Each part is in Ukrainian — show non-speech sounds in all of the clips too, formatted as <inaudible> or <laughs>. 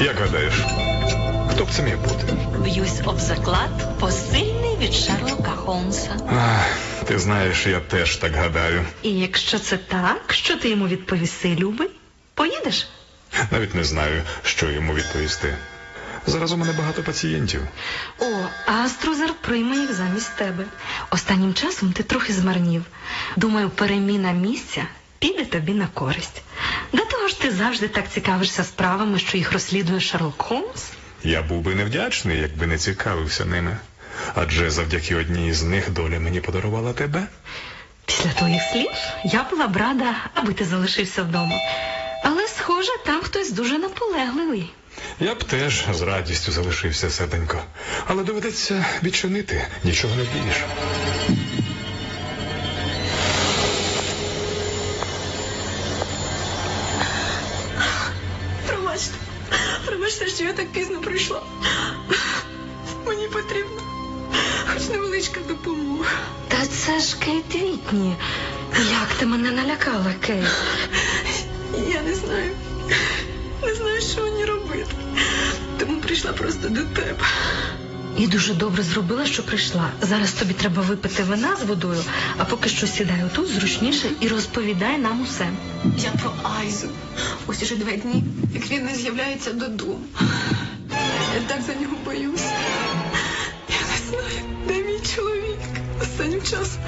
Як гадаєш, хто б це міг бути? Б'юсь об заклад посильний від Шерлока Холмса. Ах, ти знаєш, я теж так гадаю. І якщо це так, що ти йому відповіси, любий? Поїдеш? Навіть не знаю, що йому відповісти. Зараз у мене багато пацієнтів. О, а Струзер прийме їх замість тебе. Останнім часом ти трохи змарнів. Думаю, переміна місця піде тобі на користь. До того ж ти завжди так цікавишся справами, що їх розслідує Шерлок Холмс. Я був би невдячний, якби не цікавився ними. Адже завдяки одній з них доля мені подарувала тебе. Після твоїх слів я була б рада, аби ти залишився вдома. Але, схоже, там хтось дуже наполегливий. Я б теж з радістю залишився серденько. Але доведеться відчинити, нічого не вдієш. Що я так пізно прийшла. Мені потрібна хоч невеличка допомога. Та це ж Кейт Вітні. Як ти мене налякала, Кейт? Я не знаю, не знаю, що мені робити. Тому прийшла просто до тебе. І дуже добре зробила, що прийшла. Зараз тобі треба випити вина з водою, а поки що сідай отут зручніше і розповідай нам усе. Я про Айзу. Ось уже два дні, як він не з'являється додому. Я так за нього боюсь. Я не знаю, де мій чоловік. Останнім часом,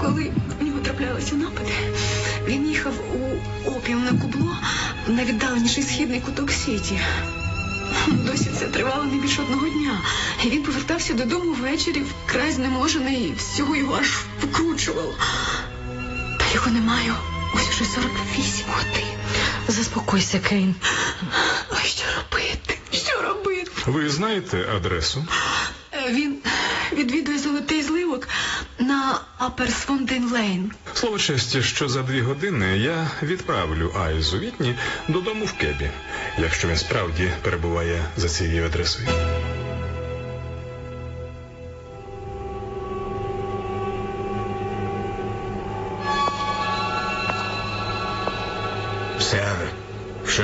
коли в нього траплялися напади, він їхав у опіумне кубло в найвіддаленіший східний куток Сіті. Досі це тривало не більше одного дня. І він повертався додому ввечері вкрай знеможений, всього його аж вкручувало. Та його немає. Ось уже 48 годин. Заспокойся, Кейн. А що робити? Що робити? Ви знаєте адресу? Він відвідує золотий зливок на Аперсфонден Лейн. Слово честі, що за дві години я відправлю Айзу Вітні додому в Кебі, якщо він справді перебуває за цією адресою.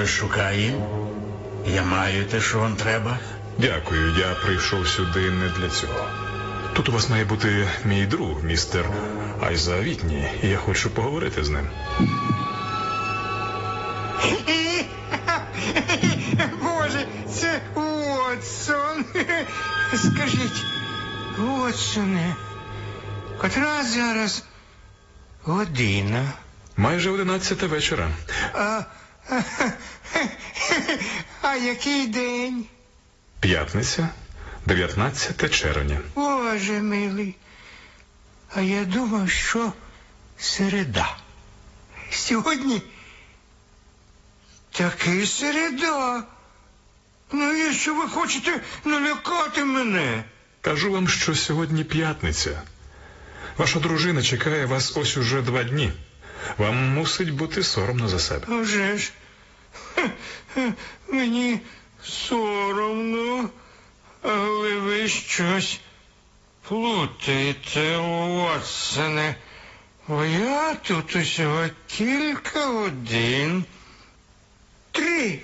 Щось шукає? Я маю те, що вам треба. Дякую, я прийшов сюди не для цього. Тут у вас має бути мій друг, містер Айза Вітні, і я хочу поговорити з ним. <laughs> Боже, це Уотсон. <laughs> Скажіть, Уотсоне, котра зараз година? Майже одинадцята вечора. А, а який день? П'ятниця, 19 червня. Боже милий. А я думав, що середа. Сьогодні таки середа. Ну і ви хочете налякати мене? Кажу вам, що сьогодні п'ятниця. Ваша дружина чекає вас ось уже два дні. Вам мусить бути соромно за себе. Вже ж. Хе-хе, Мені соромно, але ви щось плутаєте, Уотсоне. Бо я тут усього кілька годин. Три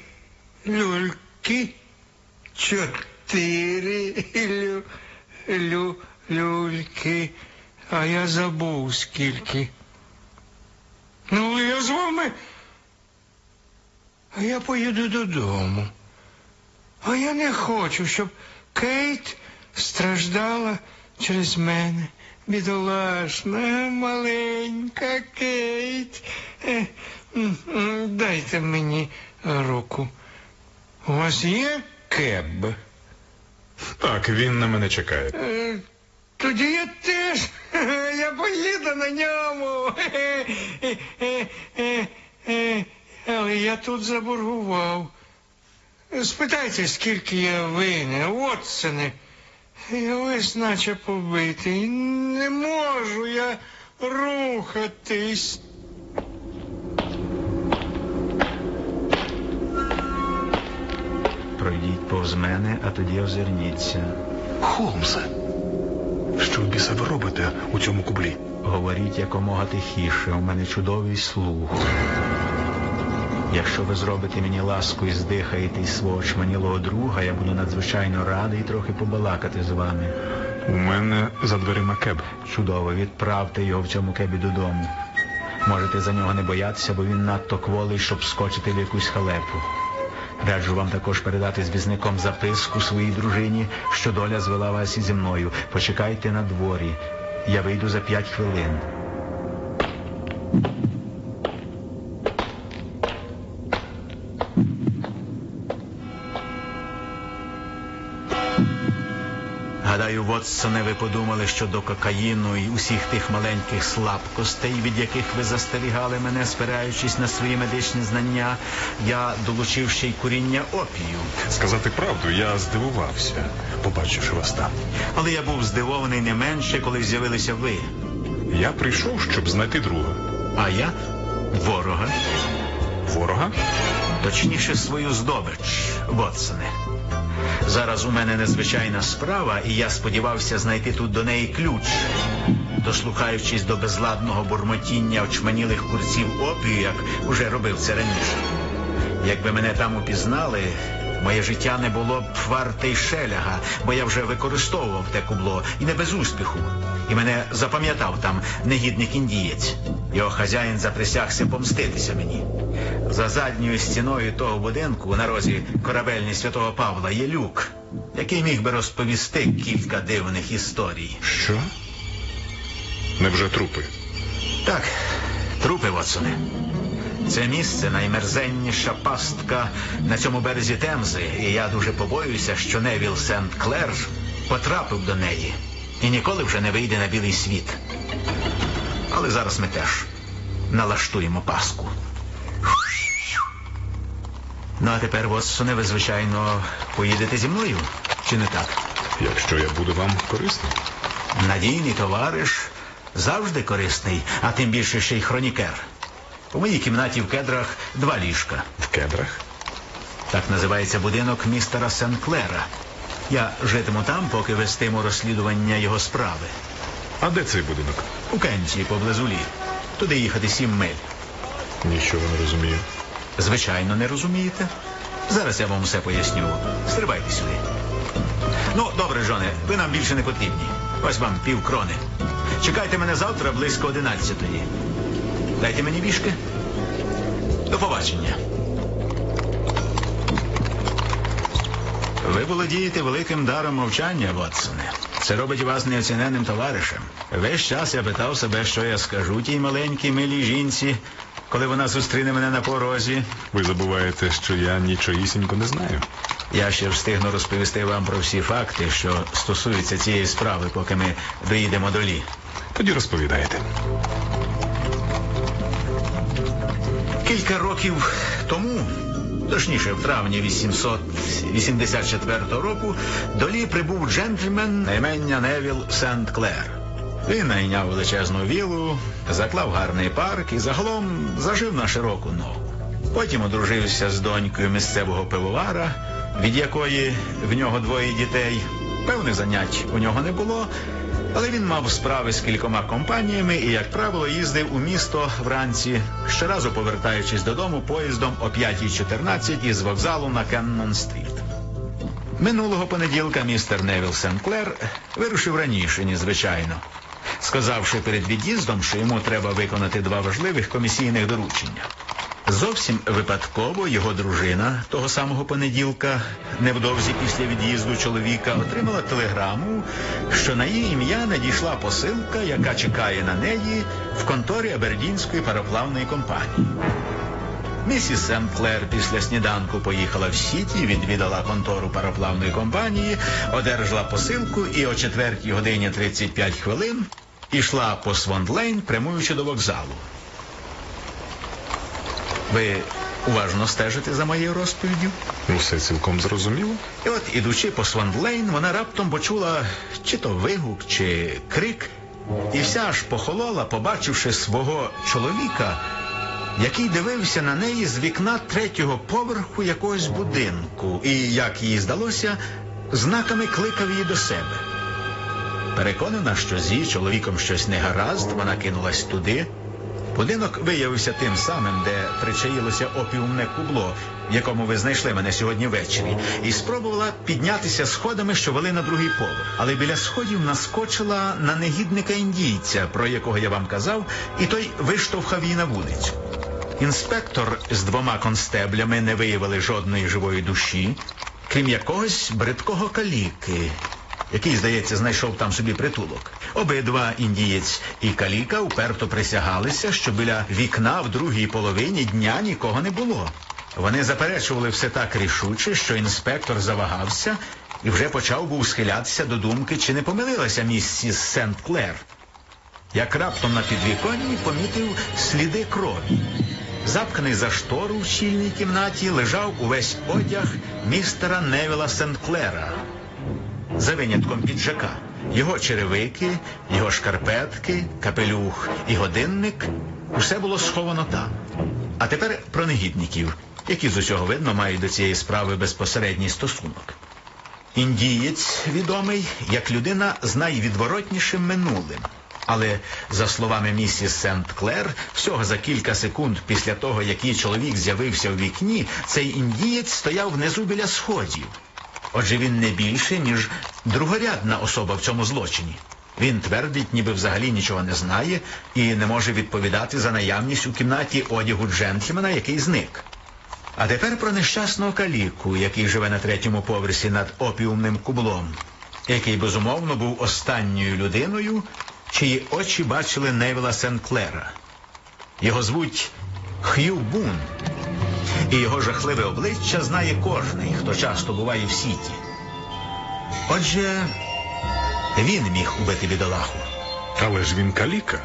люльки, чотири лю, лю, люльки, а я забув скільки. Ну, я з вами. А я поїду додому. А я не хочу, щоб Кейт страждала через мене. Бідолашна, маленька Кейт. Е, Дайте мені руку. У вас є кеб? Так, він на мене чекає. Е, Тоді я теж. Поїду на ньому. Але я тут заборгував. Спитайте, скільки я винен, Отсоне. Я весь наче побитий. Не можу я рухатись. Пройдіть повз мене, а тоді озирніться. Холмсе, що в біса ви робите у цьому кублі? Говоріть якомога тихіше, у мене чудовий слух. Якщо ви зробите мені ласку і здихаєте із свого чманілого друга, я буду надзвичайно радий трохи побалакати з вами. У мене за дверима кеб. Чудово, відправте його в цьому кебі додому. Можете за нього не боятися, бо він надто кволий, щоб скочити в якусь халепу. Раджу вам також передати з візником записку своїй дружині, що доля звела вас ізі мною. Почекайте на дворі. Я вийду за п'ять хвилин. Вотсоне, ви подумали, що до кокаїну і усіх тих маленьких слабкостей, від яких ви застерігали мене, спираючись на свої медичні знання, я долучив ще й куріння опію. Сказати правду, я здивувався, побачивши вас там. Але я був здивований не менше, коли з'явилися ви. Я прийшов, щоб знайти друга. А я ворога, Ворога? точніше свою здобич, Вотсоне. Зараз у мене незвичайна справа, і я сподівався знайти тут до неї ключ. Дослухаючись до безладного бурмотіння очманілих курців опію, як уже робив це раніше. Якби мене там упізнали, моє життя не було б варте й шеляга, бо я вже використовував те кубло і не без успіху. І мене запам'ятав там негідник індієць. Його хазяїн заприсягся помститися мені. За задньою стіною того будинку на розі корабельні святого Павла є люк, який міг би розповісти кілька дивних історій. Що? Невже трупи? Так, трупи, Вотсоне. Це місце наймерзенніша пастка на цьому березі Темзи, і я дуже побоююся, що Невіл Сент Клер потрапив до неї і ніколи вже не вийде на білий світ. Але зараз ми теж налаштуємо паску. Ну, а тепер, Вотсоне, ви, звичайно, поїдете зі мною, чи не так? Якщо я буду вам корисний. Надійний товариш завжди корисний, а тим більше ще й хронікер. У моїй кімнаті в кедрах два ліжка. В кедрах? Так називається будинок містера Сенклера. Я житиму там, поки вестиму розслідування його справи. А де цей будинок? У Кенті, поблизу лі. Туди їхати сім миль. Нічого не розумію. Звичайно, не розумієте? Зараз я вам усе поясню. Стрибайте сюди. Ну, добре, Жоне, ви нам більше не потрібні. Ось вам пів крони. Чекайте мене завтра близько одинадцятої. Дайте мені вішки. До побачення. Ви володієте великим даром мовчання, Ватсоне. Це робить вас неоціненним товаришем. Весь час я питав себе, що я скажу тій маленькій милій жінці, коли вона зустріне мене на порозі. Ви забуваєте, що я нічогісінько не знаю. Я ще встигну розповісти вам про всі факти, що стосуються цієї справи, поки ми доїдемо до лі. Тоді розповідаєте. Кілька років тому, точніше, в травні 884 року, до лі прибув джентльмен на імення Невіл Сент Клер. Він найняв величезну вілу, заклав гарний парк і загалом зажив на широку ногу. Потім одружився з донькою місцевого пивовара, від якої в нього двоє дітей. Певних занять у нього не було, але він мав справи з кількома компаніями і, як правило, їздив у місто вранці, щоразу повертаючись додому поїздом о 5.14 із вокзалу на Кеннон-стріт. Минулого понеділка містер Невіл Сенклер вирушив раніше, ніж звичайно, сказавши перед від'їздом, що йому треба виконати два важливих комісійних доручення. Зовсім випадково його дружина того самого понеділка, невдовзі після від'їзду чоловіка, отримала телеграму, що на її ім'я надійшла посилка, яка чекає на неї в конторі Абердінської пароплавної компанії. Місіс Сент-Клер після сніданку поїхала в Сіті, відвідала контору пароплавної компанії, одержала посилку і о 4 годині 35 хвилин ішла по Свондлейн, прямуючи до вокзалу. Ви уважно стежите за моєю розповіддю? Усе цілком зрозуміло. І от, ідучи по Свондлейн, вона раптом почула чи то вигук, чи крик, і вся аж похолола, побачивши свого чоловіка, який дивився на неї з вікна третього поверху якогось будинку, і, як їй здалося, знаками кликав її до себе. Переконана, що з її чоловіком щось не гаразд, вона кинулась туди, Будинок виявився тим самим, де причаїлося опіумне кубло, в якому ви знайшли мене сьогодні ввечері, і спробувала піднятися сходами, що вели на другий поверх. Але біля сходів наскочила на негідника індійця, про якого я вам казав, і той виштовхав її на вулицю. Інспектор з двома констеблями не виявили жодної живої душі, крім якогось бридкого каліки, який, здається, знайшов там собі притулок. Обидва індієць і каліка уперто присягалися, що біля вікна в другій половині дня нікого не було. Вони заперечували все так рішуче, що інспектор завагався і вже почав був схилятися до думки, чи не помилилася місіс Сент Клер. Як раптом на підвіконні помітив сліди крові. Запканий за штору в щільній кімнаті лежав увесь одяг містера Невіла Сент-Клера, за винятком піджака. Його черевики, його шкарпетки, капелюх і годинник усе було сховано там. А тепер про негідників, які з усього видно мають до цієї справи безпосередній стосунок. Індієць відомий як людина з найвідворотнішим минулим. Але, за словами місіс Сент Клер, всього за кілька секунд після того, як її чоловік з'явився в вікні, цей індієць стояв внизу біля сходів. Отже, він не більше, ніж другорядна особа в цьому злочині. Він твердить, ніби взагалі нічого не знає і не може відповідати за наявність у кімнаті одягу джентльмена, який зник. А тепер про нещасного каліку, який живе на третьому поверсі над опіумним кублом, який безумовно був останньою людиною, чиї очі бачили Невіла Сенклера. Його звуть Х'ю Бун, і його жахливе обличчя знає кожний, хто часто буває в сіті. Отже, він міг убити бідолаху. Але ж він каліка.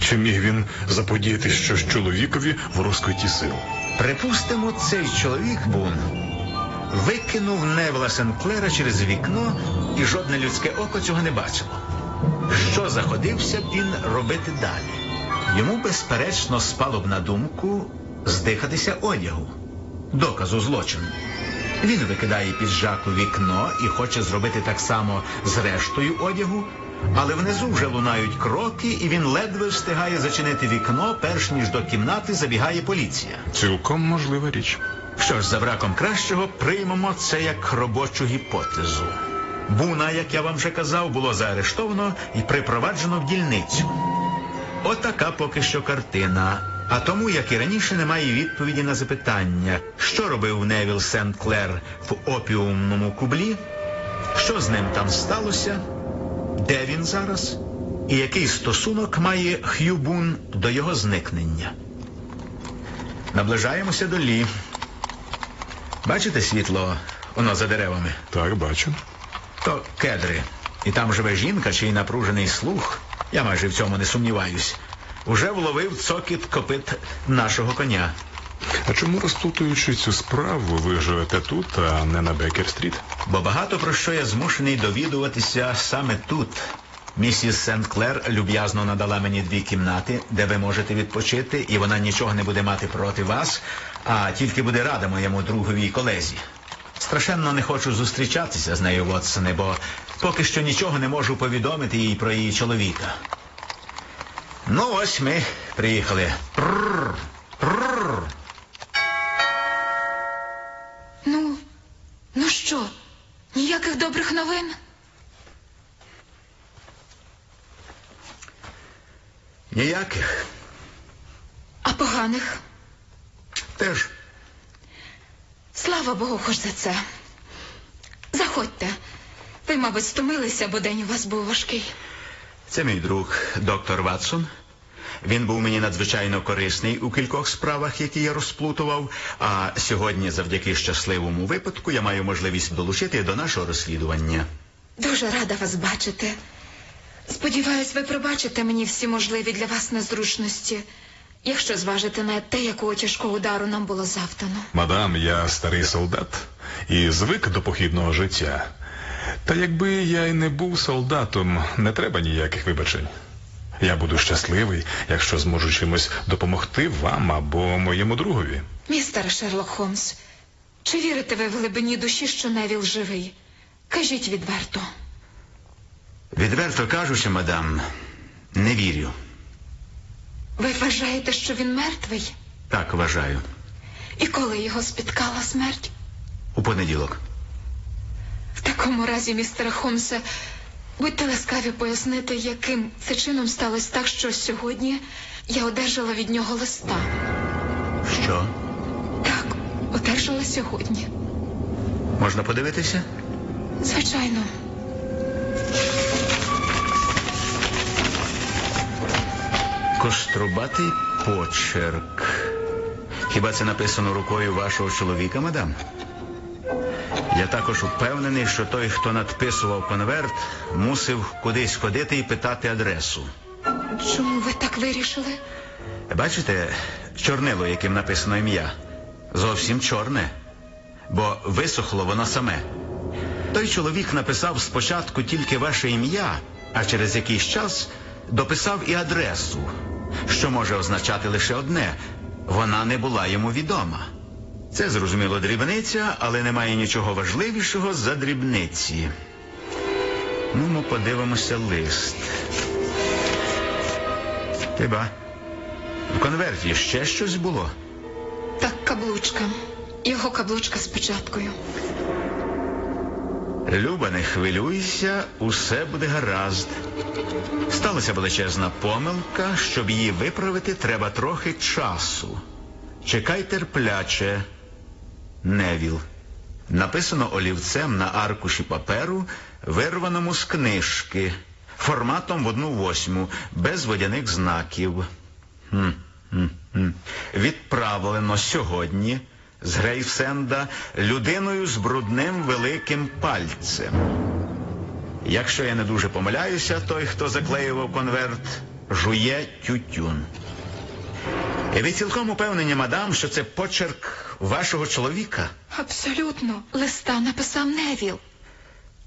Чи міг він заподіяти щось чоловікові в розквіті сил? Припустимо, цей чоловік Бун викинув Невела Сенклера через вікно, і жодне людське око цього не бачило. Що заходився б він робити далі? Йому, безперечно, спало б на думку здихатися одягу, доказу злочину. Він викидає піджак у вікно і хоче зробити так само з рештою одягу, але внизу вже лунають кроки, і він ледве встигає зачинити вікно, перш ніж до кімнати забігає поліція. Цілком можлива річ. Що ж, за браком кращого, приймемо це як робочу гіпотезу. Буна, як я вам вже казав, було заарештовано і припроваджено в дільницю. Отака поки що картина. А тому, як і раніше, немає відповіді на запитання, що робив Невіл Сент-Клер в опіумному кублі, що з ним там сталося, де він зараз, і який стосунок має Х'ю Бун до його зникнення. Наближаємося до Лі. Бачите світло, воно за деревами? Так, бачу. То кедри. І там живе жінка, чий напружений слух, я майже в цьому не сумніваюсь, уже вловив цокіт копит нашого коня. А чому розплутуючи цю справу, ви живете тут, а не на Бекер-стріт? Бо багато про що я змушений довідуватися саме тут. Місіс Сент-Клер люб'язно надала мені дві кімнати, де ви можете відпочити, і вона нічого не буде мати проти вас, а тільки буде рада моєму другові і колезі. Страшенно не хочу зустрічатися з нею, Вотсоне, бо поки що нічого не можу повідомити їй про її чоловіка. Ну, ось ми приїхали. Прррр, прррр. Ну, ну що, ніяких добрих новин? Ніяких. А поганих? Теж. Слава Богу, хоч за це. Заходьте. Ви, мабуть, стомилися, бо день у вас був важкий. Це мій друг, доктор Ватсон. Він був мені надзвичайно корисний у кількох справах, які я розплутував. А сьогодні, завдяки щасливому випадку, я маю можливість долучити до нашого розслідування. Дуже рада вас бачити. Сподіваюсь, ви пробачите мені всі можливі для вас незручності, якщо зважите на те, якого тяжкого удару нам було завдано. Мадам, я старий солдат і звик до похідного життя. Та якби я й не був солдатом, не треба ніяких вибачень. Я буду щасливий, якщо зможу чимось допомогти вам або моєму другові. Містер Шерлок Холмс, чи вірите ви в глибині душі, що Невіл живий? Кажіть відверто. Відверто кажучи, мадам, не вірю. Ви вважаєте, що він мертвий? Так вважаю. І коли його спіткала смерть? У понеділок. Такому разі, містере Холмсе, будьте ласкаві пояснити, яким це чином сталося так, що сьогодні я одержала від нього листа. Що? Так, одержала сьогодні. Можна подивитися? Звичайно. Кострубатий почерк. Хіба це написано рукою вашого чоловіка, мадам? Я також упевнений, що той, хто надписував конверт, мусив кудись ходити і питати адресу. Чому ви так вирішили? Бачите, чорнило, яким написано ім'я, зовсім чорне, бо висохло воно саме. Той чоловік написав спочатку тільки ваше ім'я, а через якийсь час дописав і адресу, що може означати лише одне вона не була йому відома. Це зрозуміло дрібниця, але немає нічого важливішого за дрібниці. Ну, ми подивимося лист. Ти ба. В конверті ще щось було. Так, каблучка. Його каблучка з печаткою. Люба, не хвилюйся, усе буде гаразд. Сталася величезна помилка, щоб її виправити, треба трохи часу. Чекай терпляче. Невіл. Написано олівцем на аркуші паперу, вирваному з книжки, форматом в одну восьму, без водяних знаків. Хм, хм, хм. Відправлено сьогодні з Грейфсенда людиною з брудним великим пальцем. Якщо я не дуже помиляюся, той, хто заклеював конверт, жує тютюн. І ви цілком упевнені, мадам, що це почерк вашого чоловіка. Абсолютно. Листа написав Невіл.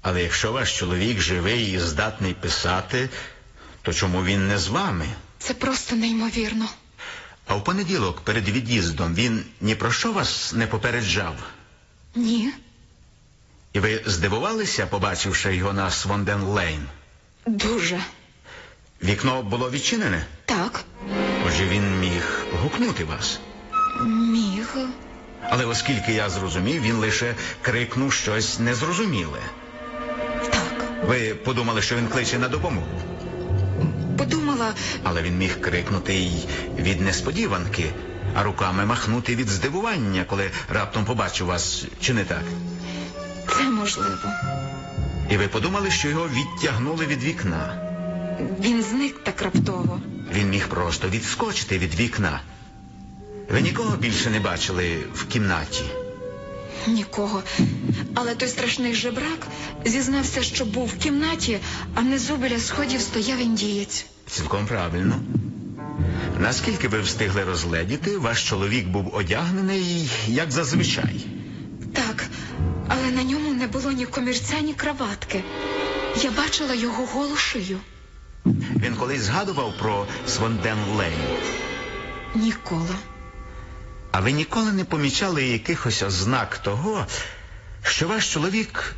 Але якщо ваш чоловік живий і здатний писати, то чому він не з вами? Це просто неймовірно. А в понеділок перед від'їздом він ні про що вас не попереджав. Ні. І ви здивувалися, побачивши його на Свонден Лейн? Дуже. Вікно було відчинене, Так. Отже він міг гукнути вас. Міг. Але оскільки я зрозумів, він лише крикнув щось незрозуміле. Так. Ви подумали, що він кличе на допомогу, Подумала, але він міг крикнути й від несподіванки, а руками махнути від здивування, коли раптом побачив вас, чи не так? це можливо. І ви подумали, що його відтягнули від вікна. Він зник так раптово. Він міг просто відскочити від вікна. Ви нікого більше не бачили в кімнаті. Нікого. Але той страшний жебрак зізнався, що був в кімнаті, а внизу біля сходів стояв індієць. Цілком правильно. Наскільки ви встигли розгледіти, ваш чоловік був одягнений, як зазвичай. Так, але на ньому не було ні комірця, ні краватки. Я бачила його голу шию. Він колись згадував про Свонден Лейн. Ніколи. А ви ніколи не помічали якихось ознак того, що ваш чоловік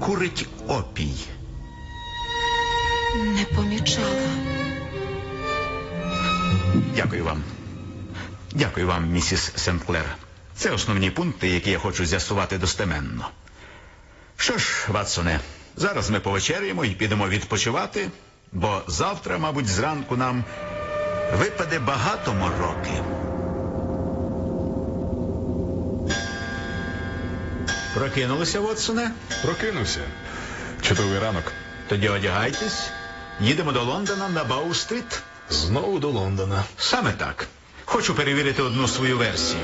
курить опій. Не помічала. Дякую вам. Дякую вам, місіс Сент-Клер. Це основні пункти, які я хочу з'ясувати достеменно. Що ж, Ватсоне, зараз ми повечеряємо і підемо відпочивати, бо завтра, мабуть, зранку нам випаде багато мороки. Прокинулися, Ватсоне? Прокинувся. Чудовий ранок. Тоді одягайтесь. Їдемо до Лондона на Бау-стріт. Знову до Лондона. Саме так. Хочу перевірити одну свою версію.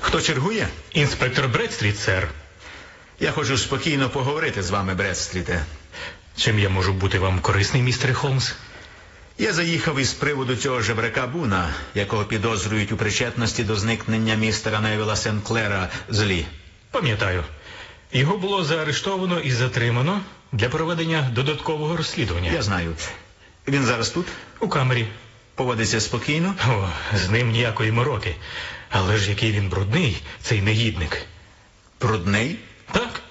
Хто чергує? Інспектор Бредстріт, сер. Я хочу спокійно поговорити з вами, Бредстріте. Чим я можу бути вам корисний, містер Холмс? Я заїхав із приводу цього жебрака Буна, якого підозрюють у причетності до зникнення містера Невіла Сенклера з Лі. Пам'ятаю. Його було заарештовано і затримано для проведення додаткового розслідування. Я знаю. Він зараз тут? У камері. Поводиться спокійно? О, з ним ніякої мороки. Але ж який він брудний, цей негідник. Брудний? Так?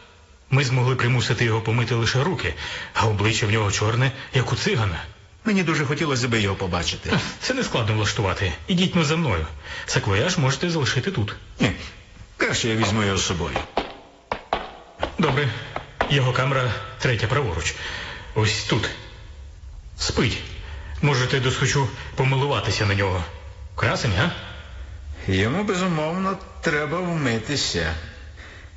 Ми змогли примусити його помити лише руки, а обличчя в нього чорне, як у цигана. Мені дуже хотілося би його побачити. Це не складно влаштувати. Ідіть но за мною. Саквояж можете залишити тут. Ні, краще я візьму його з собою. Добре. Його камера третя праворуч. Ось тут. Спить. Можете досхочу помилуватися на нього. Красень, а? Йому, безумовно, треба вмитися.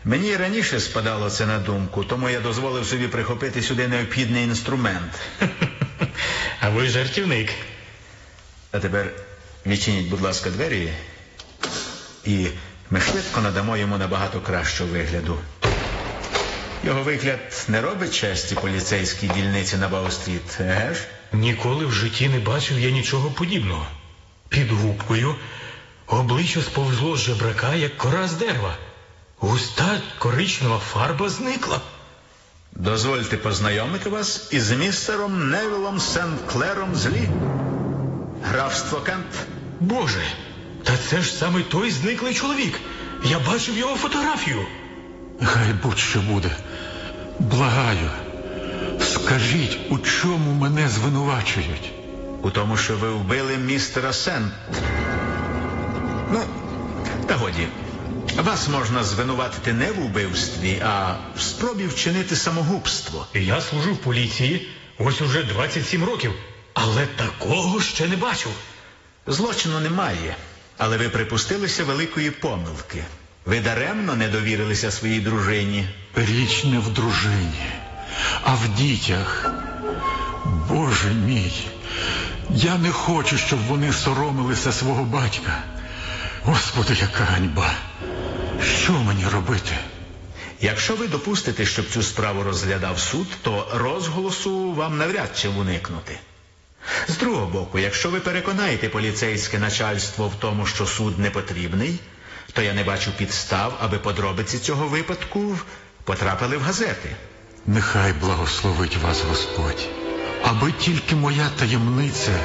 Мені і раніше спадало це на думку, тому я дозволив собі прихопити сюди необхідний інструмент. <laughs> А ви жартівник. А тепер відчиніть, будь ласка, двері, і ми швидко надамо йому набагато кращого вигляду. Його вигляд не робить честі поліцейській дільниці на Бау-стріт, еге ж? Ніколи в житті не бачив я нічого подібного. Під губкою обличчя сповзло з жебрака, як кора з дерева. Густа коричнева фарба зникла. Дозвольте познайомити вас із містером Невілом Сент-Клером з Лі. Графство Кент. Боже, та це ж саме той зниклий чоловік. Я бачив його фотографію. Хай будь-що буде. Благаю. Скажіть, у чому мене звинувачують? У тому, що ви вбили містера Сент. Ну, та годі. Вас можна звинуватити не в убивстві, а в спробі вчинити самогубство. Я служу в поліції ось уже 27 років, але такого ще не бачив. Злочину немає, але ви припустилися великої помилки. Ви даремно не довірилися своїй дружині. Річ не в дружині, а в дітях. Боже мій, я не хочу, щоб вони соромилися свого батька. Господи, яка ганьба. Що мені робити? Якщо ви допустите, щоб цю справу розглядав суд, то розголосу вам навряд чи уникнути. З другого боку, якщо ви переконаєте поліцейське начальство в тому, що суд не потрібний, то я не бачу підстав, аби подробиці цього випадку потрапили в газети. Нехай благословить вас Господь, аби тільки моя таємниця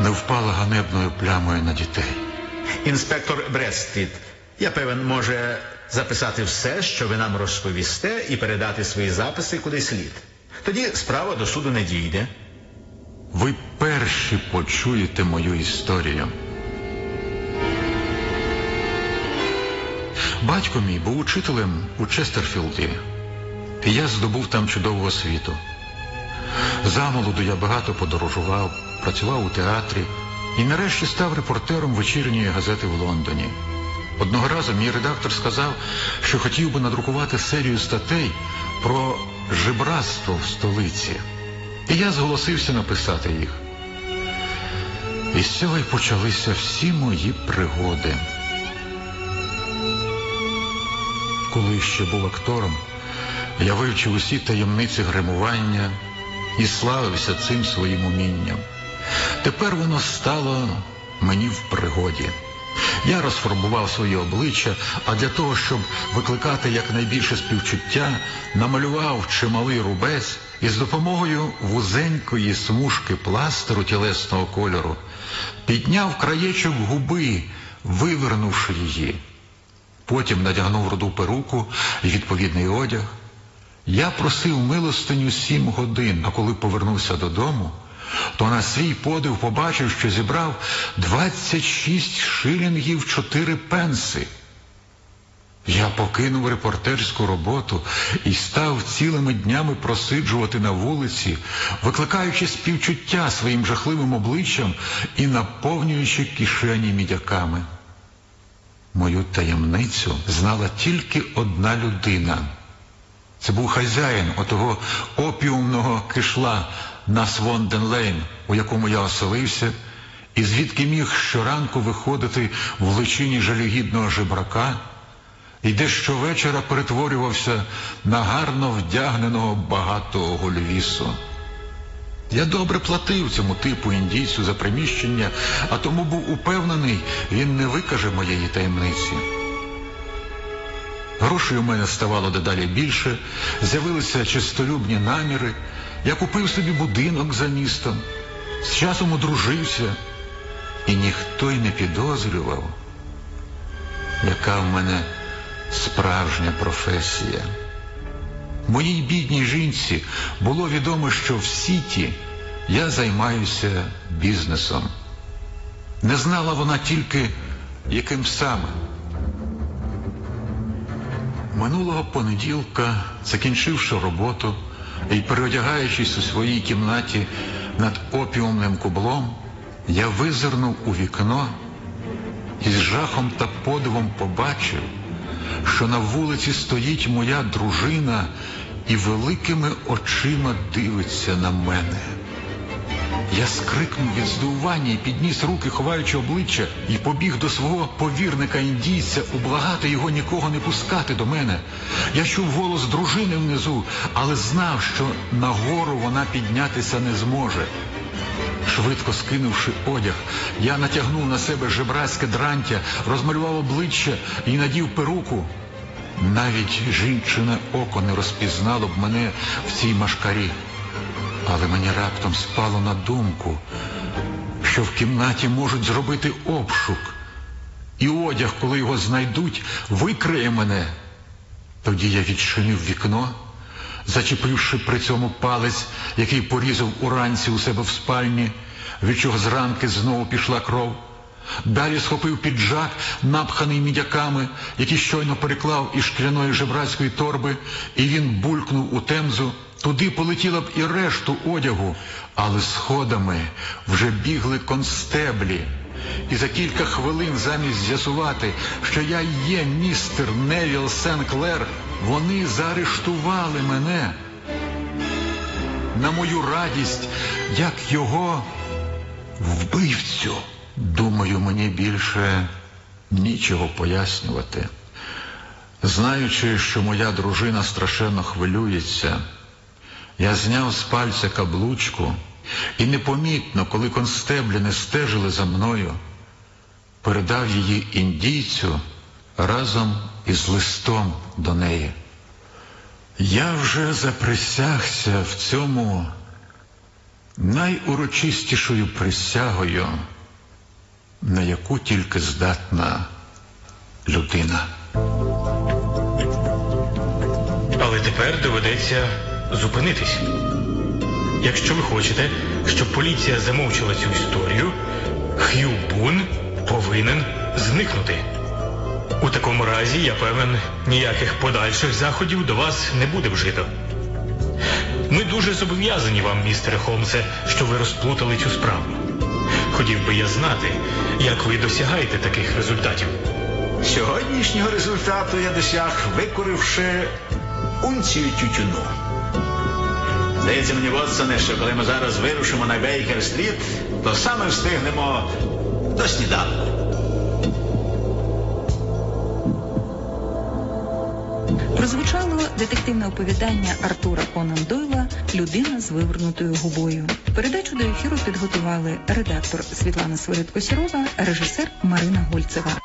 не впала ганебною плямою на дітей. Інспектор Брестіт, я певен, може записати все, що ви нам розповісте, і передати свої записи куди слід. Тоді справа до суду не дійде. Ви перші почуєте мою історію. Батько мій був учителем у Честерфілді, і я здобув там чудову освіту. Замолоду я багато подорожував, працював у театрі і нарешті став репортером вечірньої газети в Лондоні. Одного разу мій редактор сказав, що хотів би надрукувати серію статей про жебратство в столиці. І я зголосився написати їх. І з цього й почалися всі мої пригоди. Коли ще був актором, я вивчив усі таємниці гримування і славився цим своїм умінням. Тепер воно стало мені в пригоді. Я розфарбував своє обличчя, а для того, щоб викликати якнайбільше співчуття, намалював чималий рубець і з допомогою вузенької смужки пластеру тілесного кольору підняв краєчок губи, вивернувши її. Потім надягнув руду перуку і відповідний одяг. Я просив милостиню сім годин, а коли повернувся додому, то на свій подив побачив, що зібрав 26 шилінгів 4 пенси. Я покинув репортерську роботу і став цілими днями просиджувати на вулиці, викликаючи співчуття своїм жахливим обличчям і наповнюючи кишені мідяками. Мою таємницю знала тільки одна людина. Це був хазяїн отого опіумного кишла на Свонден-Лейн, у якому я оселився, і звідки міг щоранку виходити в личині жалюгідного жебрака, і де щовечора перетворювався на гарно вдягненого багатого гольвісу. Я добре платив цьому типу індійцю за приміщення, а тому був упевнений, він не викаже моєї таємниці. Грошей у мене ставало дедалі більше, з'явилися чистолюбні наміри. Я купив собі будинок за містом, з часом одружився, і ніхто й не підозрював, яка в мене справжня професія. Моїй бідній жінці було відомо, що в сіті я займаюся бізнесом. Не знала вона тільки, яким саме. Минулого понеділка, закінчивши роботу і переодягаючись у своїй кімнаті над опіумним кублом, я визирнув у вікно і з жахом та подивом побачив, що на вулиці стоїть моя дружина і великими очима дивиться на мене. Я скрикнув від здивування підніс руки, ховаючи обличчя, і побіг до свого повірника індійця ублагати його нікого не пускати до мене. Я чув голос дружини внизу, але знав, що нагору вона піднятися не зможе. Швидко скинувши одяг, я натягнув на себе жебрацьке дрантя, розмалював обличчя і надів перуку. Навіть жінчине око не розпізнало б мене в цій машкарі. Але мені раптом спало на думку, що в кімнаті можуть зробити обшук, і одяг, коли його знайдуть, викриє мене. Тоді я відчинив вікно, зачепивши при цьому палець, який порізав уранці у себе в спальні, від чого зранки знову пішла кров. Далі схопив піджак, напханий мідяками, який щойно переклав із шкляної жебрацької торби, і він булькнув у темзу. Туди полетіла б і решту одягу, але сходами вже бігли констеблі. І за кілька хвилин замість з'ясувати, що я є містер Невіл Сен-Клер, вони заарештували мене. На мою радість, як його вбивцю. Думаю, мені більше нічого пояснювати. Знаючи, що моя дружина страшенно хвилюється, я зняв з пальця каблучку і непомітно, коли констеблі не стежили за мною, передав її індійцю разом із листом до неї. Я вже заприсягся в цьому найурочистішою присягою, на яку тільки здатна людина. Але тепер доведеться зупинитись. Якщо ви хочете, щоб поліція замовчала цю історію, Х'ю Бун повинен зникнути. У такому разі, я певен, ніяких подальших заходів до вас не буде вжито. Ми дуже зобов'язані вам, містере Холмсе, що ви розплутали цю справу. Хотів би я знати, як ви досягаєте таких результатів. Сьогоднішнього результату я досяг, викуривши унцію тютюну. Здається мені, Вотсоне, що коли ми зараз вирушимо на Бейкер-стріт, то саме встигнемо до сніданку. Прозвучало детективне оповідання Артура Конан Дойла Людина з вивернутою губою. Передачу до ефіру підготували редактор Світлана Свиридко-Сірова, режисер Марина Гольцева.